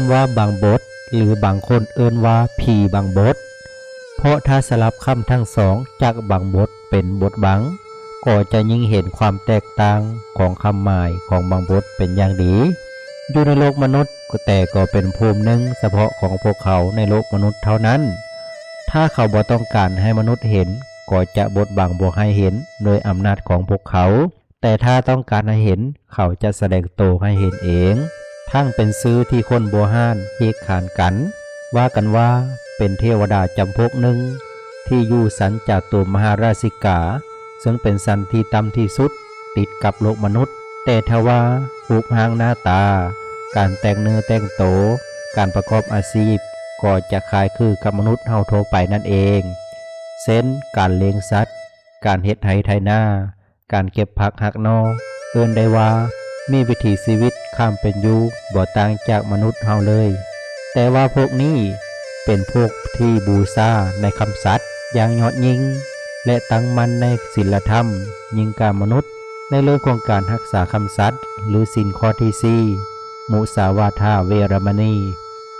ำว่าบางบท หรือบางคนเอิ้นว่าผีบางบท เพราะถ้าสลับคำทั้งสองจากบางบทเป็นบทบังก็จะยิ่งเห็นความแตกต่างของคำหมายของบางบทเป็นอย่างดี อยู่ในโลกมนุษย์แต่ก็เป็นภูมิหนึ่งเฉพาะของพวกเขาในโลกมนุษย์เท่านั้น ถ้าเขาบ่ต้องการให้มนุษย์เห็น ก็จะบดบังบ่ให้เห็นโดยอำนาจของพวกเขา แต่ถ้าต้องการให้เห็นเขาจะแสดงโตวให้เห็นเอง ทั้งเป็นซื้อที่คนโบหานเฮกขานกัน ว่ากันว่าเป็นเทวดาจำพวกหนึ่ง ที่อยู่สันจากตัวมหาราชิกา ซึ่งเป็นสันที่ต่ำที่สุด ติดกับโลกมนุษย์ แต่ทว่ารูปร่างหน้าตา การแต่งเนื้อแต่งโต การประกอบอาชีพ ก็จะคล้ายคือกับมนุษย์เฮาโทไปนั่นเองเส้นการเลี้ยงสัตว์ การเฮ็ดไถไถนาการเก็บผักหักนอเอิ้นได้ว่า มีวิถีชีวิตข้ามเป็นยูบ่ต่างจากมนุษย์เฮาเลย แต่ว่าพวกนี้เป็นพวกที่บูชาในคำสัตย์อย่างยอดยิ่ง และตั้งมั่นในศีลธรรม ยิ่งการมนุษย์ ในเรื่องของการรักษาคำสัตย์หรือสินข้อที่สี่มุสาวาทาเวรมณี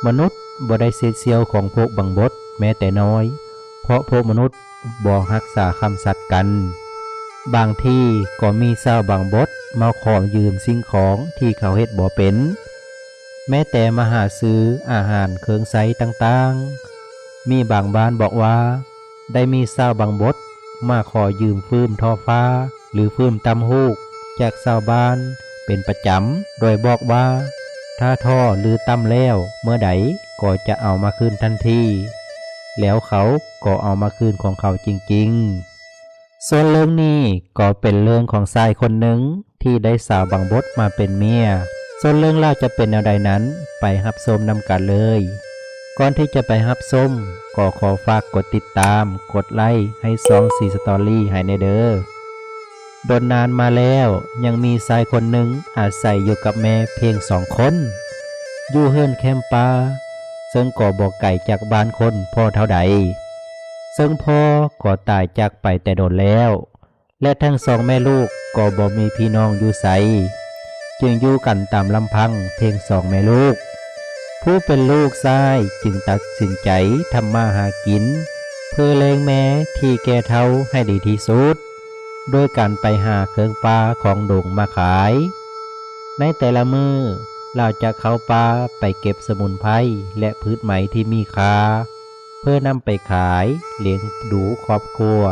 มนุษย์บ่ได้เสียเสียวของพวกบังบดแม้แต่น้อย เพราะพวกมนุษย์บ่รักษาคำสัตย์กัน บางที่ก็มีชาบางบด มาขอยืมสิ่งของที่เขาเฮ็ดบ่เป็น แม้แต่มาหาซื้ออาหารเครื่องใช้ต่างๆ มีบางบ้านบอกว่า ได้มีชาวบางบดมาขอยืมฟืมทอฟ้า หรือฟืมตำฮูก จากชาวบ้านเป็นประจำ โดยบอกว่า ถ้าท่อหรือตำแล้วเมื่อใดก็จะเอามาคืนทันที แล้วเขาก็เอามาคืนของเขาจริงๆ ส่วนเรื่องนี้ก็เป็นเรื่องของชายคนหนึ่ง ที่ได้สาวบางบดมาเป็นเมียส่วนเรื่องเล่าวจะเป็นแนวใดนั้นไปฮับชมนำกันเลย ก่อนที่จะไปฮับชมก็ขอฝากกดติดตาม กดไลค์ให้ซองสีสตอรี่ให้ในเด้อโดนนานมาแล้วยังมีชายคนหนึ่งอาศัยอยู่กับแม่เพียงสองคนอยู่เฮือนแคมปาซึ่งก็บอกไก่จากบ้านคนพ่อเท่าใด ซึ่งพ่อก็ตายจากไปแต่โดนแล้ว และทั้งสองแม่ลูก ก็บ่มีพี่น้องอยู่ใสจึงอยู่กันตามลำพังเพียงสองแม่ลูก ผู้เป็นลูกชายจึงตัดสินใจทำมาหากิน เพื่อเลงแม่ที่แก่เท่าให้ดีที่สุด โดยการไปหาเครื่องปลาของดงมาขาย ในแต่ละมือเราจะเข้าป่าไปเก็บสมุนไพรและพืชไหมที่มีค่าเพื่อนำไปขายเลี้ยงดูครอบครัว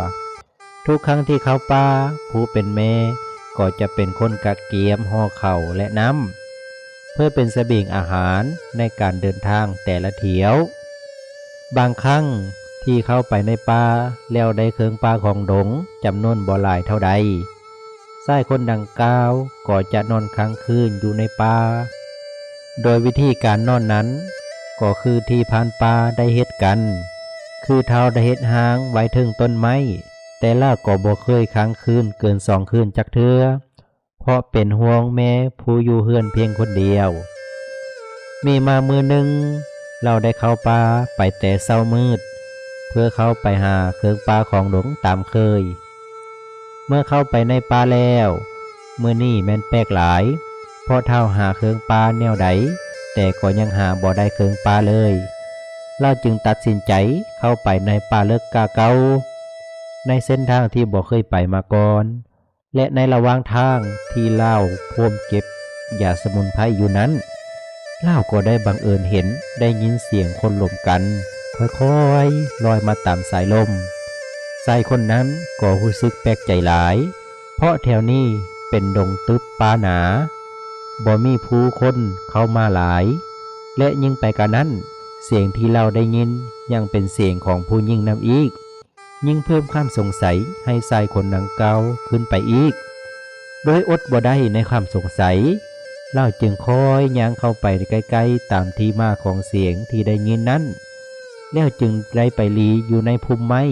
ทุกครั้งที่เขาป่าผู้เป็นแม่ก็จะเป็นคนกักเกียมห่อเข่าและน้ำเพื่อเป็นเสบียงอาหารในการเดินทางแต่ละเที่ยว บางครั้งที่เข้าไปในป่าแล้วได้เครื่องปลาของดงจำนวนบ่หลายเท่าใดชายคนดังกล่าวก็จะนอนค้างคืนอยู่ในป่าโดยวิธีการนอนนั้น ก็คือที่พานป่าได้เฮ็ดกัน คือเท้าได้เฮ็ดหางไว้ถึงต้นไม้ แต่ล่าก็บ่เคยค้างคืนเกินสองคืนจักเทือเพราะเป็นห่วงแม่ผู้อยู่เฮือนเพียงคนเดียว มีมามือหนึ่งเราได้เข้าป่าไปแต่เศร้ามืด เพื่อเข้าไปหาเครื่องปลาของหลวงตามเคย เมื่อเข้าไปในป่าแล้วมือนี่แม่นแปลกหลายเพราะเท่าหาเครื่องปลาแนวใดแต่ก็ยังหาบ่ได้เครื่องปลาเลย เราจึงตัดสินใจเข้าไปในป่าเลิกกาเกา ในเส้นทางที่บ่เคยไปมาก่อน และในระหว่างทางที่เล่าพวมเก็บยาสมุนไพรอยู่นั้นเล่าก็ได้บังเอิญเห็นได้ยินเสียงคนลมกัน ค่อยๆลอยมาตามสายลมชายคนนั้นก็รู้สึกแปลกใจหลาย เพราะแถวนี้เป็นดงตึบป่าหนาบ่มีผู้คนเข้ามาหลาย และยิ่งไปกว่านั้น เสียงที่เราได้ยินยังเป็นเสียงของผู้ยิ่งนำอีก ยิ่งเพิ่มความสงสัยให้ชายคนดังเก่าขึ้นไปอีก โดยอดบ่ได้ในความสงสัยเราจึงคอยย่างเข้าไปใกล้ๆตามที่มาของเสียงที่ได้ยินนั้น แล้วจึงได้ไปลีอยู่ในพุ่มไม้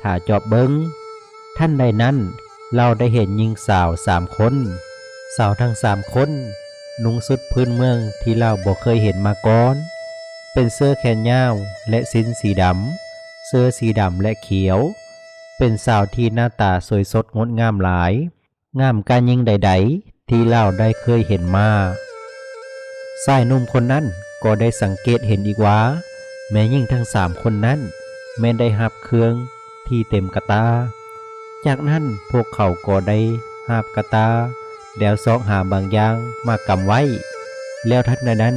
ถ้าจอบเบิงท่านใดนั้นเราได้เห็นหญิงสาวสามคน สาวทั้งสามคนนุ่งสุดพื้นเมืองที่เราบอกเคยเห็นมาก่อน เป็นเสื้อแขนยาวและสิ้นสีดำ เสื้อสีดำและเขียว เป็นสาวที่หน้าตาสวยสดงดงามหลาย งามการยิ่งใด ๆ ที่เราได้เคยเห็นมาชายหนุ่มคนนั้นก็ได้สังเกตเห็นอีกว่า แม่ยิ่งทั้งสามคนนั้นแม่ได้หับเครื่องที่เต็มกระตา จากนั้นพวกเขาก็ได้หาบกระตา แล้วซอกหาบางอย่างมากำไว้ แล้วทัดในนั้น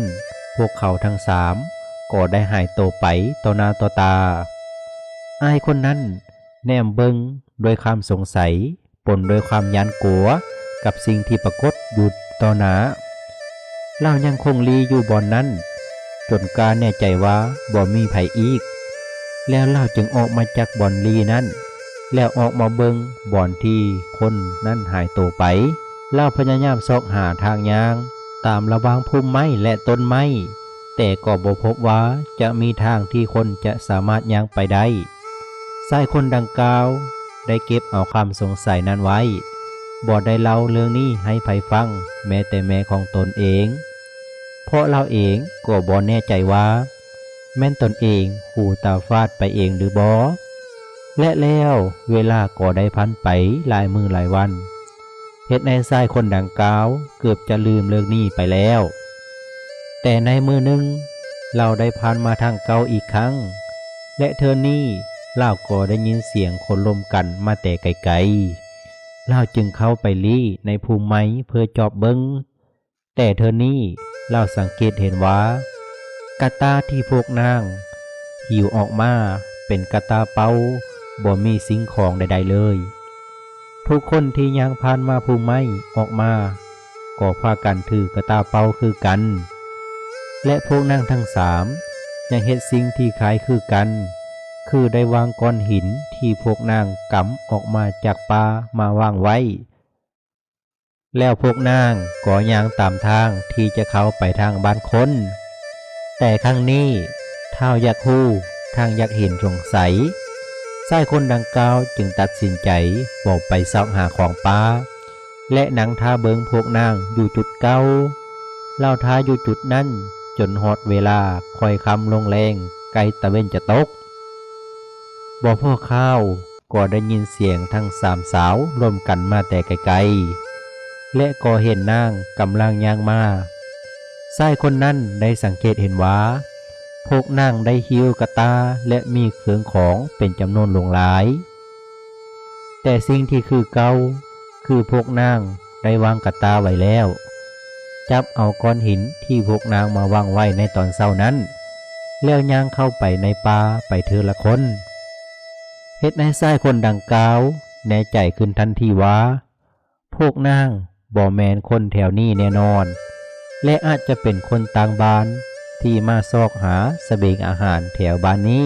พวกเขาทั้งสามก็ได้หายตัวไปต่อหน้าต่อตา อายคนนั้น แนมเบิงด้วยความสงสัย ปนด้วยความยานกลัว กับสิ่งที่ปรากฏอยู่ต่อหน้าเล่ายังคงลีอยู่บ่อนนั้น จนการแน่ใจว่าบ่มีไผอีก แล้วเล่าจึงออกมาจากบ่อนลีนั้น แล้วออกมาเบิงบ่อนที่คนนั้นหายตัวไป เล่าพยายามซอกหาทางยาง ตามระวางพุ่มไม้และต้นไม้แต่ก็บ่พบว่าจะมีทางที่คนจะสามารถย่างไปได้ ชายคนดังกล่าว ได้เก็บเอาความสงสัยนั้นไว้บ่ได้เล่าเรื่องนี้ให้ไผฟัง แม้แต่แม่ของตนเอง เพราะเราเองก็บ่แน่ใจว่า แม่นตนเองหูตาฟาดไปเองหรือบ่และแล้วเวลาก็ได้พันไปหลายมือหลายวันเฮ็ดในทรายคนดังกล่าว เกือบจะลืมเรื่องนี้ไปแล้ว แต่ในมือหนึ่งเราได้ผ่านมาทางเก่าอีกครั้ง และเธอนี่ เล่าก็ได้ยินเสียงคนลมกันมาแต่ไกลๆเล่าจึงเข้าไปลี่ในภูมิไม้เพื่อจอบเบิงแต่เธอนี่เล่าสังเกตเห็นว่ากาตาที่พวกนาง หิวออกมาเป็นกระตาเปาบ่มีสิ่งของใดๆเลย ทุกคนที่ยังผ่านมาภูมิไม้ออกมาก็พากันถือกระตาเปาคือกัน และพวกนางทั้งสามยังเฮ็ดสิ่งที่คล้ายคือกัน คือได้วางก้อนหินที่พวกนางกำออกมาจากป่ามาวางไว้ แล้วพวกนางก็ย่างตามทางที่จะเข้าไปทางบ้านคน แต่ครั้งนี้เท่าอยากฮู้ทางอยากเห็นสงสัยชายคนดังกล่าวจึงตัดสินใจบอกไปซอกหาของป้า และนังท่าเบิงพวกนางอยู่จุดเก้าเล่าท้าอยู่จุดนั้นจนฮอดเวลาคอยคำลงแรงไกลตะเวนจะตก บ่พ่อข้าวก็ได้ยินเสียงทั้งสามสาวร่วมกันมาแต่ไกลๆ และก็เห็นนางกำลังย่างมาชายคนนั้นได้สังเกตเห็นว่าพวกนางได้หิวกระตาและมีเครื่องของเป็นจำนวนหลวงหลาย แต่สิ่งที่คือเกาคือพวกนางได้วางกระตาไว้แล้ว จับเอาก้อนหินที่พวกนางมาวางไว้ในตอนเช้านั้น แล้วย่างเข้าไปในป่าไปเธอละคน เฮ็ดในทรายคนดังกล่าวแน่ใจขึ้นทันทีว่า พวกนางบ่แมนคนแถวนี้แน่นอน และอาจจะเป็นคนต่างบ้านที่มาซอกหาสเสบียงอาหารแถวบ้านนี้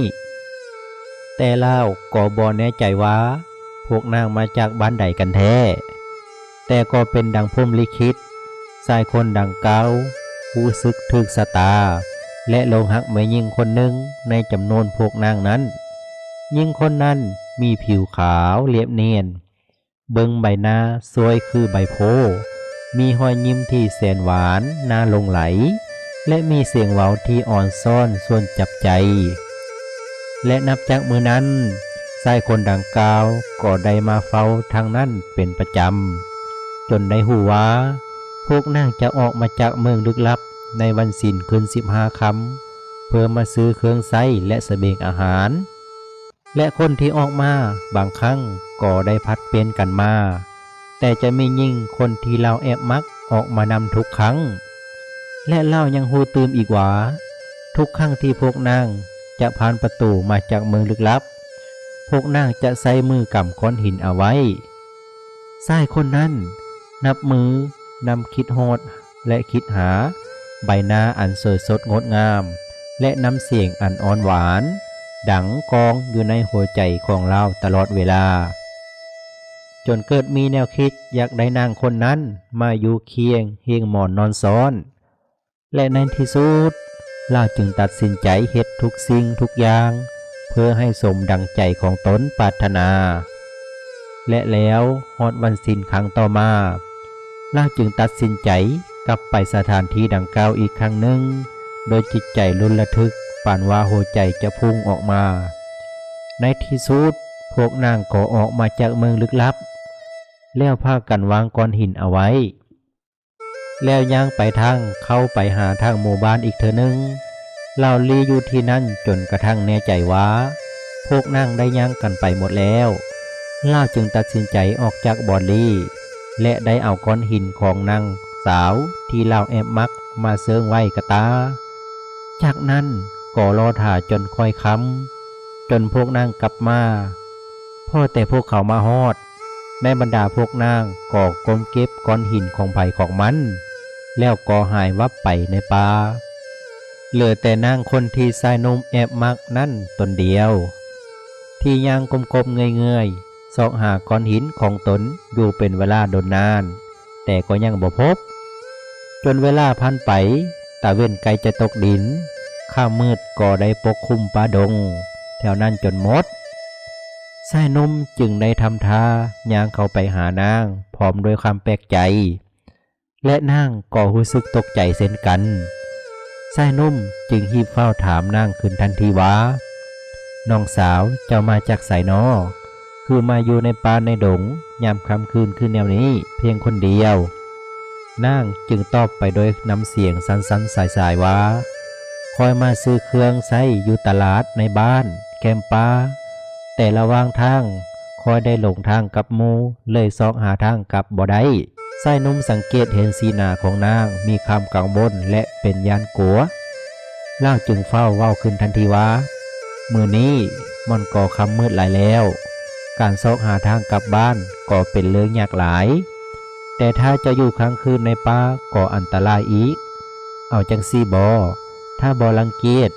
แต่เล่าก็บ่แน่ใจว่า พวกนางมาจากบ้านใดกันแท้ แต่ก็เป็นดังพรหมลิขิตชายคนดังเก่าผู้ซึกถึกสตา และลงหักแม่ยิ่งคนหนึ่งในจำนวนพวกนางนั้น ยิ่งคนนั้นมีผิวขาวเรียบเนียน เบิงใบหน้าสวยคือใบโพ มีหอยยิ้มที่แสนหวานน่าหลงไหล และมีเสียงเว้าที่อ่อนซ่อนส่วนจับใจ และนับจากมือนั้นชายคนดังกล่าวก็ได้มาเฝ้าทางนั้นเป็นประจำ จนได้หูว่า พวกนางจะออกมาจากเมืองลึกลับในวันศิลคืนสิบห้าคำเพื่อมาซื้อเครื่องไส้และสเสบียงอาหาร และคนที่ออกมาบางครั้งก็ได้พัดเปลี่ยนกันมา แต่จะมียิ่งคนที่เราแอบมักออกมานำทุกครั้ง และเล่ายังหูตืมอีกว่า ทุกครั้งที่พวกนางจะผ่านประตูมาจากเมืองลึกลับ พวกนางจะใส่มือกำก้อนหินเอาไว้ชายคนนั้น นับมือนำคิดโหดและคิดหา ใบหน้าอันสวยสดงดงาม และน้ำเสียงอันอ่อนหวาน ดังกองอยู่ในหัวใจของเราตลอดเวลา จนเกิดมีแนวคิดอยากได้นางคนนั้นมาอยู่เคียงเฮียงหมอนนอนซ้อน และในที่สุดเราจึงตัดสินใจเฮ็ดทุกสิ่งทุกอย่าง เพื่อให้สมดังใจของตนปรารถนา และแล้วฮอดวันสิ้นครั้งต่อมาล่าจึงตัดสินใจกลับไปสถานที่ดังกล่าวอีกครั้งหนึ่ง โดยจิตใจรุนระทึก ปานว่าหัวใจจะพุ่งออกมา ในที่สุดพวกนางก็ออกมาจากเมืองลึกลับ แล้วพากันวางก้อนหินเอาไว้ แล้วย่างไปทางเข้าไปหาทางหมู่บ้านอีกเทอหนึงเล่าลีอยู่ที่นั่นจนกระทั่งแน่ใจว่า พวกนั่งได้ย่างกันไปหมดแล้วเล่าจึงตัดสินใจออกจากบอนลีและได้เอาก้อนหินของนางสาวที่เล่าแอบมักมาเซิงไว้กระตา จากนั้น ก็รอถ่าจนค่อยค้ำจนพวกนางกลับมาพ่อแต่พวกเขามาฮอด แม่บรรดาพวกนางก็กลมเก็บก้อนหินของไผ่ของมัน แล้วก็หายวับไปในป่าเหลือแต่นางคนที่ใส่นมแอบมักนั่นตนเดียว ที่ย่างกลมๆเงยๆซอกหาก้อนหินของตนอยู่เป็นเวลาโดนนาน แต่ก็ยังบ่พบ จนเวลาพันไปตาเว้นไกลจะตกดิน ข้ามืดก็ได้ปกคุมป่าดง แถวนั้นจนหมดสายนมจึงได้ทำท่าย่างเข้าไปหานาง พร้อมด้วยความแปลกใจ และนางก็รู้สึกตกใจเช่นกันสายนมจึงหีบเฝ้าถามนางขึ้นทันทีว่าน้องสาวเจ้ามาจากไสนอคือมาอยู่ในป่าในดง ยามค่ำคืนคือแนวนี้เพียงคนเดียวนางจึงตอบไปโดยน้ำเสียงสั้นๆสายๆว่า คอยมาซื้อเครื่องใช้อยู่ตลาดในบ้าน แคมป้า แต่ระว่างทางคอยได้หลงทางกับมูเลยซอกหาทางกลับบ่ได้ไส้นุ่มสังเกตเห็นสีหน้าของนางมีคำกังวลและเป็นยานกลัวเล่าจึงเฝ้าเว้าขึ้นทันทีว่ามือนี้มันก่อคำมืดหลายแล้ว การซอกหาทางกลับบ้านก็เป็นเรื่องยากหลาย แต่ถ้าจะอยู่ค้างคืนในป่าก็อันตรายอีก เอาจังซี่บอ ถ้าบอลังเกียจ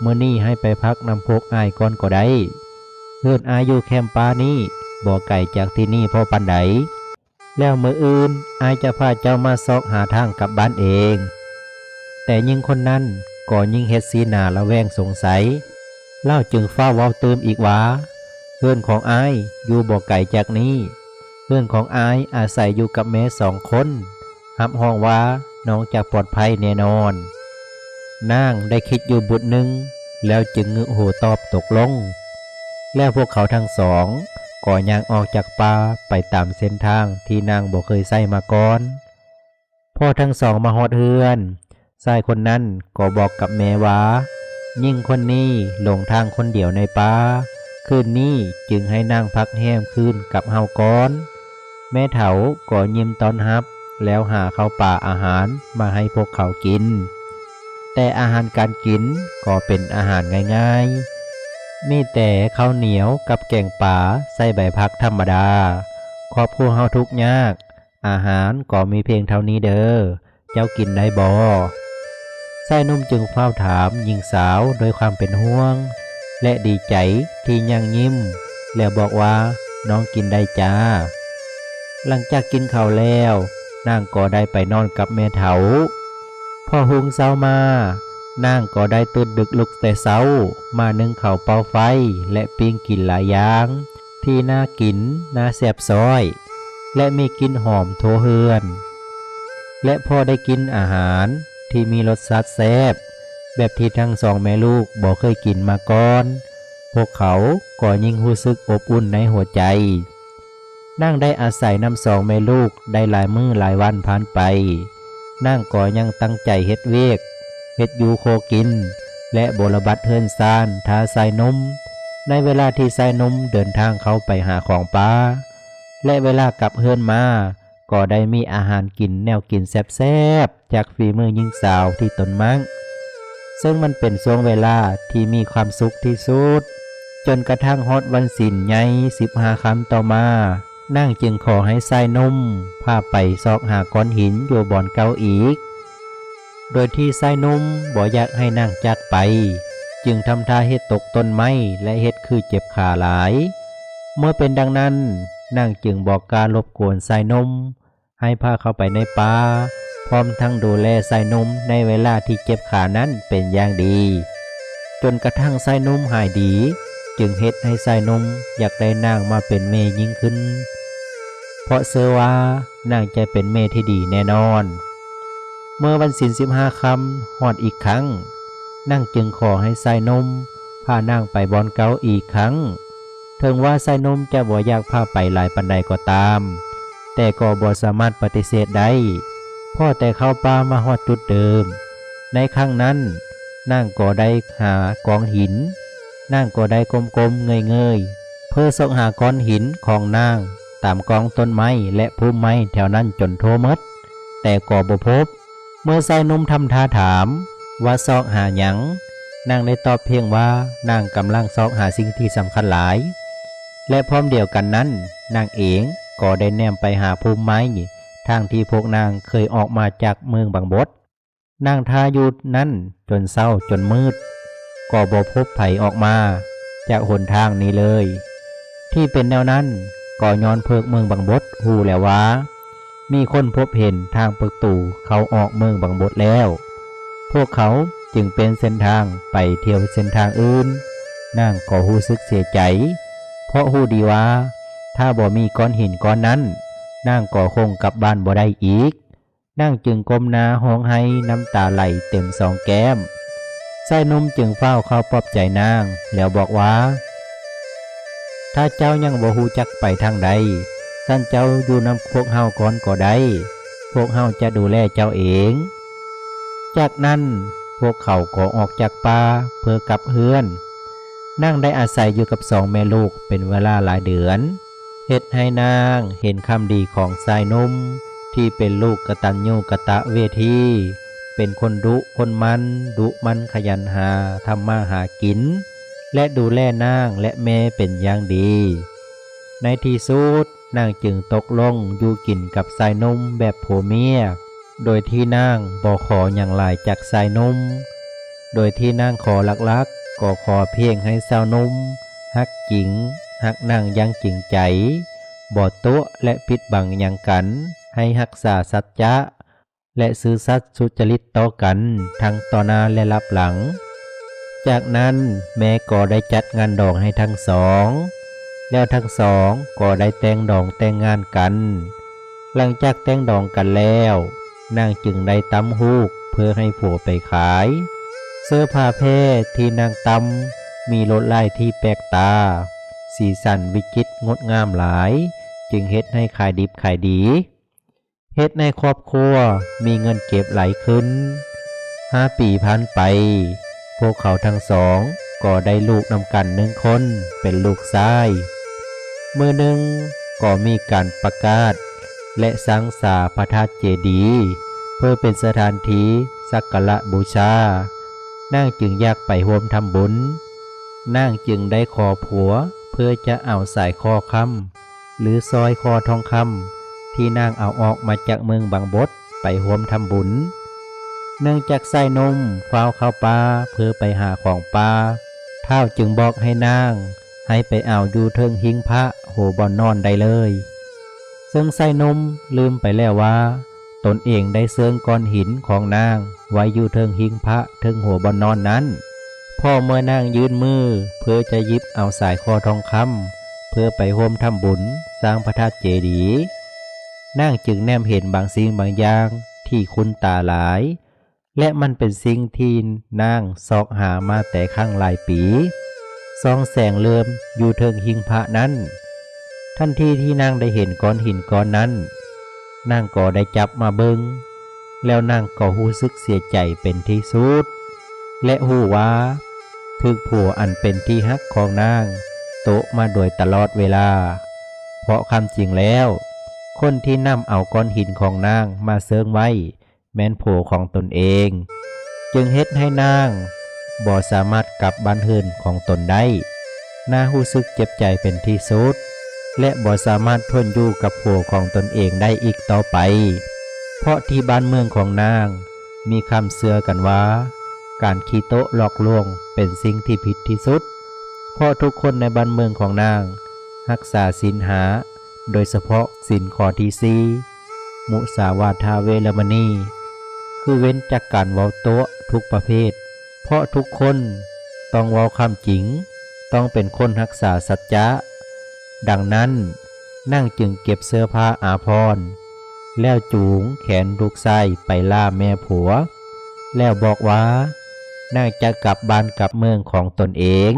เมื่อนี้ให้ไปพักนำพวกอายก่อนก็ได้เพื่อนอายอยู่แคมป์ป่านี้บ่ไก่จากที่นี่พอปันไดแล้วมืออื่นอายจะพาเจ้ามาซอกหาทางกลับบ้านเอง แต่ยิ่งคนนั้นก็ยิ่งเฮ็ดสีนาละแวงสงสัย เล่าจึงเฝ้าว้าเติมอีกว่าเพื่อนของอายอยู่บ่ไก่จากนี้เพื่อนของอายอาศัยอยู่กับแม่สองคนหับห้องว่าน้องจะปลอดภัยแน่นอน นางได้คิดอยู่บุตรหนึ่งแล้วจึงงึโหตอบตกลง แล้วพวกเขาทั้งสองก็ย่างออกจากป่าไปตามเส้นทางที่นางบอกเคยใส่มาก่อนพ่อทั้งสองมาฮอดเฮือนชายคนนั้นก็บอกกับแม่ว่ายิ่งคนนี้หลงทางคนเดียวในป่าคืนนี้จึงให้นางพักแห้มคืนกับเฮาก่อน แม่เถาก็ยิ้มตอนรับ แล้วหาเข้าป่าอาหารมาให้พวกเขากิน แต่อาหารการกินก็เป็นอาหารง่ายๆ มีแต่ข้าวเหนียวกับแกงป่าใส่ใบพักธรรมดา ครอบครัวเฮาทุกข์ยาก อาหารก็มีเพียงเท่านี้เด้อ เจ้ากินได้บ่ไส้นุ่มจึงเฝ้าถามหญิงสาวโดยความเป็นห่วง และดีใจที่ยังยิ้ม แล้วบอกว่าน้องกินได้จ้า หลังจากกินข้าวแล้วนางก็ได้ไปนอนกับแม่เถา พอหุงเช้ามา นางก็ได้ตื่นดึกลุกแต่เช้า มานึ่งเข้าเป่าไฟและปิ้งกินหลายอย่าง ที่น่ากินน่าแซ่บซอย และมีกลิ่นหอมโทเฮือน และพอได้กินอาหารที่มีรสชาติแซ่บแบบที่ทั้งสองแม่ลูกบอกเคยกินมาก่อน พวกเขาก็ยิ่งรู้สึกอบอุ่นในหัวใจ นั่งได้อาศัยน้ำสองแม่ลูกได้หลายมือหลายวันผ่านไป นั่งก็ยังตั้งใจเฮ็ดเวกเฮ็ดอยูโคกิน และบรบัดเฮินซานทาใส่นม ในเวลาที่ใส่นมเดินทางเขาไปหาของป้า และเวลากลับเฮินมา ก็ได้มีอาหารกินแนวกินแซ่บๆ จากฝีมือหญิงสาวที่ตนมังซึ่งมันเป็นช่วงเวลาที่มีความสุขที่สุด จนกระทั่งฮอดวันสินใหญ่สิบหาคำต่อมา นั่งจึงขอให้ใส่นมพาไปซอกหาก้อนหินอยู่บ่อนเก่าอีก โดยที่ใส่นมบ่อยากให้นั่งจากไป จึงทำท่าเฮ็ดตกต้นไม้และเฮ็ดคือเจ็บขาหลาย เมื่อเป็นดังนั้นนั่งจึงบอกการรบกวนใส่นมให้พาเข้าไปในป่าพร้อมทั้งดูแลใส่นมในเวลาที่เจ็บขานั้นเป็นอย่างดี จนกระทั่งใส่นมหายดี จึงเฮ็ดให้ใส่นมอยากได้นางมาเป็นเมยิ่งขึ้น เพราะเชื่อว่านางจะเป็นเมที่ดีแน่นอน เมื่อวันศิลสิบห้าคำหอดอีกครั้งนางจึงขอให้ใส่นมพานางไปบอนเกาอีกครั้ง ถึงว่าใส่นมจะบ่อยากพาไปหลายปันใดก็ตาม แต่ก็บ่สามารถปฏิเสธได้พ่อแต่เข้าป่ามาฮอดจุดเดิม ในครั้งนั้นนางก็ได้หากองหินนางก็ได้กลมๆเงยๆเพื่อส่งหาก้อนหินของนาง ตามกองต้นไม้และพุ่มไม้แถวนั้นจนโทมด แต่ก็บ่พบ เมื่อชายนุ่มทำท่าถาม ว่าซอกหาหยังนางได้ตอบเพียงว่านางกำลังซอกหาสิ่งที่สำคัญหลาย และพร้อมเดียวกันนั้น นางเองก็ได้แนมไปหาภูมิไม้ทางที่พวกนางเคยออกมาจากเมืองบางบดนางทายู่นั้นจนเศร้าจนมืด ก็บ่พบไผออกมา จากหนทางนี้เลย ที่เป็นแนวนั้น ก็ย้อนเพิกเมืองบางบดหูแล้วว่า มีคนพบเห็นทางประตูเขาออกเมืองบางบดแล้ว พวกเขาจึงเป็นเส้นทางไปเที่ยวเส้นทางอื่นนางก็หู้สึกเสียใจ เพราะหูดีว่า ถ้าบ่มีก้อนหินก้อนนั้นนางก็คงกลับบ้านบ่ได้อีกนางจึงก้มหน้าห้องให้น้ำตาไหลเต็มสองแก้มไส้นุ่มจึงเฝ้าเข้าปลอบใจนาง แล้วบอกว่า ถ้าเจ้ายังบ่ฮู้จักไปทางใดท่านเจ้าอยู่นำพวกเฮาก่อนก็ได้ พวกเฮาจะดูแลเจ้าเอง จากนั้นพวกเขาก็ออกจากป่าเพื่อกลับเฮือน นั่งได้อาศัยอยู่กับสองแม่ลูกเป็นเวลาหลายเดือนเฮ็ดให้นางเห็นคำดีของสายนุ่มที่เป็นลูกกตัญญูกะตะเวที เป็นคนดุคนมัน ดุมันขยันหาทำมาหากิน และดูแลนางและแม่เป็นอย่างดี ในที่สุดนางจึงตกลงอยู่กินกับสายนมแบบผัวเมีย โดยที่นางบอกขออย่างหลายจากสายนม โดยที่นางขอลักๆ ก็ขอเพียงให้สาวนมฮักจริงฮักนางยังจริงใจบ่โต๊ะและปิดบังอย่างกัน ให้รักษาสัจจะ และซื่อสัตย์สุจริตต่อกัน ทั้งต่อหน้าและรับหลัง จากนั้นแม่ก็ได้จัดงานดองให้ทั้งสอง แล้วทั้งสองก็ได้แต่งดองแต่งงานกัน หลังจากแต่งดองกันแล้วนางจึงได้ตำฮูกเพื่อให้ผัวไปขาย เสื้อผ้าเพศที่นางตำมีลดลายที่แปลกตา สีสันวิจิตรงดงามหลาย จึงเฮ็ดให้ขายดิบขายดีเฮ็ดในครอบครัวมีเงินเก็บไหลขึ้นห้าปีผ่านไป วกเขาทั้งสองก็ได้ลูกนำกันหนึ่งคนเป็นลูกชายเมื่อหนึ่งก็มีการประกาศ และสร้างสาพระธาตุเจดีย์เพื่อเป็นสถานที่สักการะบูชา นางจึงอยากไปร่วมทำบุญ นางจึงได้ขอผัวเพื่อจะเอาสายคอคำหรือซอยคอทองคำที่นางเอาออกมาจากเมืองบางบดไปร่วมทำบุญ เนื่องจากใส่นมฟ้าวเข้าป่าเพื่อไปหาของป่าเท่าจึงบอกให้นาง ให้ไปเอาอยู่เทิงหิงพระโหบอนนอนได้เลย ซึ่งใส่นมลืมไปแล้วว่า ตนเองได้เสื่องก้อนหินของนางไว้อยู่เทิงหิงพระเทิงหัวบอนนอนนั้นพ่อเมื่อนางยื่นมือเพื่อจะยิบเอาสายคอทองคำเพื่อไปร่วมทำบุญสร้างพระธาตุเจดีย์นางจึงแนมเห็นบางสิ่งบางอย่างที่คุ้นตาหลาย และมันเป็นสิ่งที่นางซอกหามาแต่ข้างหลายปีซองแสงเลื่อมอยู่เทิงหิงพระนั้น ทันทีที่นางได้เห็นก้อนหินก้อนนั้น นางก็ได้จับมาเบิงแล้วนางก็หู้สึกเสียใจเป็นที่สุด และหูว่าถึกผัวอันเป็นที่ฮักของนาง โตมาโดยตลอดเวลา เพราะคำจริงแล้ว คนที่นำเอาก้อนหินของนางมาเซิงไว้ แม้นผัวของตนเอง จึงเฮ็ดให้นางบ่สามารถกลับบ้านเฮือนของตนได้น่าหู้สึกเจ็บใจเป็นที่สุด และบ่สามารถทนอยู่กับผัวของตนเองได้อีกต่อไป เพราะที่บ้านเมืองของนาง มีคำเสือกันว่า การขี้โต๊ะหลอกลวงเป็นสิ่งที่ผิดที่สุด เพราะทุกคนในบ้านเมืองของนาง รักษาศีลหา โดยเฉพาะศีลข้อที่สีมุสาวาทาเวรมณี คือเว้นจากการเว้าโต๊ะทุกประเภท เพราะทุกคนต้องเว้าคำจริง ต้องเป็นคนรักษาสัจจะ ดังนั้นนั่งจึงเก็บเสื้อผ้าอาภรแล้วจูงแขนลูกไส้ไปล่าแม่ผัว แล้วบอกว่านั่งจะกลับบ้านกลับเมืองของตนเอง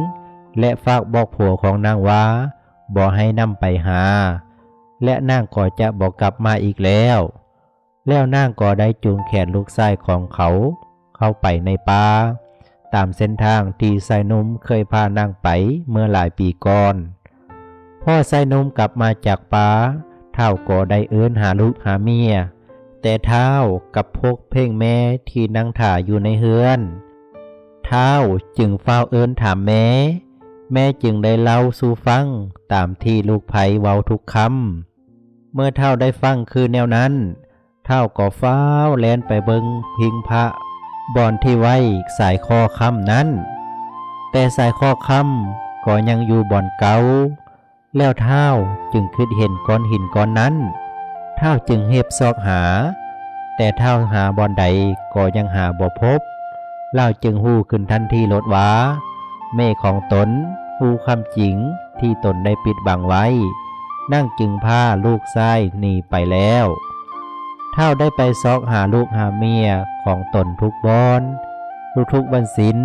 และฝากบอกผัวของนางว่าบ่ให้นำไปหา และนางก็จะบอกกลับมาอีกแล้ว แล้วนางก็ได้จูงแขนลูกชายของเขา เข้าไปในป่าตามเส้นทางที่ไซนุมเคยพานางไปเมื่อหลายปีก่อน พ่อไซนุมกลับมาจากป่าเท่าก็ได้เอื้นหาลูกหาเมีย แต่เท้ากับพวกเพ่งแม่ที่นั่งถ่าอยู่ในเฮือน เท้าจึงเฝ้าเอิ้นถามแม่แม่จึงได้เล่าสู่ฟังตามที่ลูกไผ่เว้าทุกคำเมื่อเท่าได้ฟังคือแนวนั้น เท่าก็ฟ้าวแลนไปเบิงพิงพระบอนที่ไว้สายคอค่ำนั้น แต่สายคอค่ำก็ยังอยู่บ่อนเก่าแล้วเท่าจึงคิดเห็นก้อนหินก้อนนั้นเท่าจึงเห็บซอกหา แต่เท่าหาบอนใดก็ยังหาบ่พบเล่าจึงหู้ขึ้นทันทีลดว่าเมฆของตนหู้คำจริงที่ตนได้ปิดบังไว้ นั่งจึงพาลูกชายหนีไปแล้ว เท่าได้ไปซอกหาลูกหาเมียของตนทุกบอนทุกๆวันศิล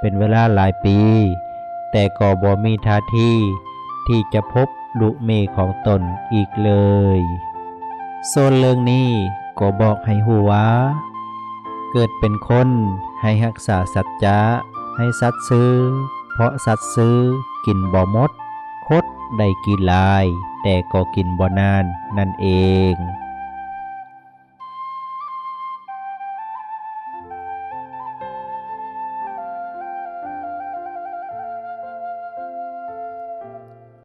เป็นเวลาหลายปี แต่ก็บ่มีท่าทีที่จะพบลูกเมียของตนอีกเลยโซนเรื่องนี้ก็บอกให้หูว่า เกิดเป็นคนให้รักษาสัจจะให้สัตว์ซื้อ เพราะสัตว์ซื้อกินบ่หมด คดได้กินลาย แต่ก็กินบ่นานนั่นเอง